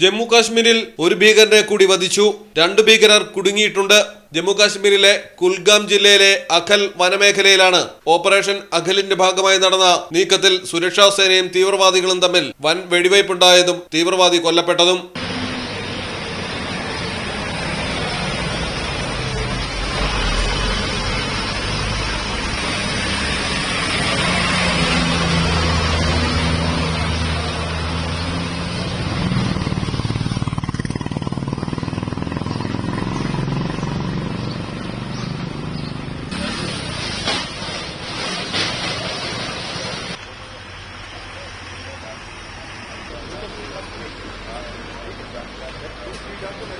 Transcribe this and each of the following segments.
ജമ്മു കാശ്മീരിൽ ഒരു ഭീകരനെ കൂടി വധിച്ചു. രണ്ട് ഭീകരർ കുടുങ്ങിയിട്ടുണ്ട്. ജമ്മു കാശ്മീരിലെ കുൽഗാം ജില്ലയിലെ അഖൽ വനമേഖലയിലാണ് ഓപ്പറേഷൻ അഖലിന്റെ ഭാഗമായി നടന്ന നീക്കത്തിൽ സുരക്ഷാ സേനയും തീവ്രവാദികളും തമ്മിൽ വൻ വെടിവയ്പുണ്ടായതും തീവ്രവാദി കൊല്ലപ്പെട്ടതും. Gracias.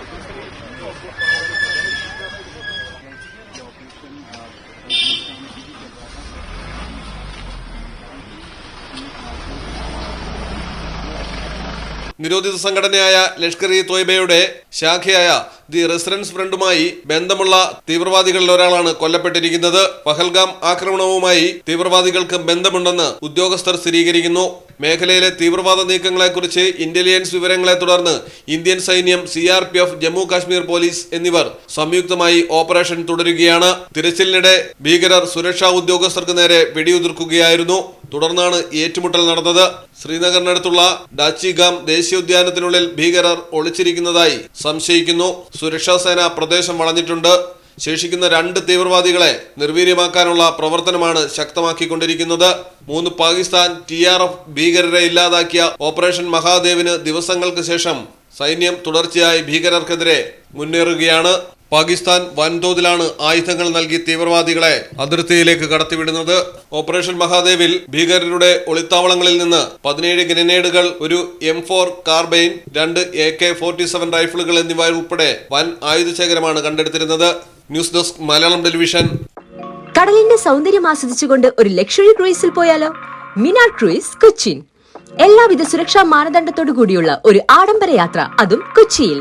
നിരോധിത സംഘടനയായ ലഷ്കർ ഇ തോയ്ബയുടെ ശാഖയായ ദി റെസിഡൻസ് ഫ്രണ്ടുമായി ബന്ധമുള്ള തീവ്രവാദികളിൽ ഒരാളാണ് കൊല്ലപ്പെട്ടിരിക്കുന്നത്. പഹൽഗാം ആക്രമണവുമായി തീവ്രവാദികൾക്ക് ബന്ധമുണ്ടെന്ന് ഉദ്യോഗസ്ഥർ സ്ഥിരീകരിക്കുന്നു. മേഖലയിലെ തീവ്രവാദ നീക്കങ്ങളെക്കുറിച്ച് ഇന്റലിജൻസ് വിവരങ്ങളെ തുടർന്ന് ഇന്ത്യൻ സൈന്യം C R P F Jammu Kashmir police എന്നിവർ സംയുക്തമായി ഓപ്പറേഷൻ തുടരുകയാണ്. തിരച്ചിലിനിടെ ഭീകരർ സുരക്ഷാ ഉദ്യോഗസ്ഥർക്ക് നേരെ വെടിയുതിർക്കുകയായിരുന്നു. തുടർന്നാണ് ഏറ്റുമുട്ടൽ നടന്നത്. ശ്രീനഗറിനടുത്തുള്ള ഡാച്ചിഗാം ദേശീയോദ്യാനത്തിനുള്ളിൽ ഭീകരർ ഒളിച്ചിരിക്കുന്നതായി സംശയിക്കുന്നു. സുരക്ഷാ സേന പ്രദേശം വളഞ്ഞിട്ടുണ്ട്. ശേഷിക്കുന്ന രണ്ട് തീവ്രവാദികളെ നിർവീര്യമാക്കാനുള്ള പ്രവർത്തനമാണ് ശക്തമാക്കിക്കൊണ്ടിരിക്കുന്നത്. മൂന്ന് പാകിസ്ഥാൻ ടി ആർ എഫ് ഭീകരരെ ഇല്ലാതാക്കിയ ഓപ്പറേഷൻ മഹാദേവിന് ദിവസങ്ങൾക്ക് ശേഷം സൈന്യം തുടർച്ചയായി ഭീകരർക്കെതിരെ മുന്നേറുകയാണ്. പാകിസ്ഥാൻ വൻതോതിലാണ് ആയുധങ്ങൾ നൽകി തീവ്രവാദികളെ അതിർത്തിയിലേക്ക് കടത്തിവിടുന്നത്. ഓപ്പറേഷൻ മഹാദേവിൽ ഭീകരരുടെ ഒളിത്താവളങ്ങളിൽ നിന്ന് പതിനേഴ് ഗ്രനേഡുകൾ ഒരു എം ഫോർ കാർബൈൻ രണ്ട് എ കെ ഫോർട്ടി സെവൻ റൈഫിളുകൾ എന്നിവ ഉൾപ്പെടെ വൻ ആയുധ ശേഖരമാണ് കണ്ടെടുത്തിരുന്നത്. News desk Malayalam television. കടലിന്റെ സൗന്ദര്യം ആസ്വദിച്ചുകൊണ്ട് ഒരു ലക്ഷറി ക്രൂയിസിൽ പോയാലോ? മിനാർ ക്രൂയിസ് കൊച്ചിൻ എല്ലാവിധ സുരക്ഷാ മാനദണ്ഡത്തോടു കൂടിയുള്ള ഒരു ആഡംബര യാത്ര അതും കൊച്ചിയിൽ.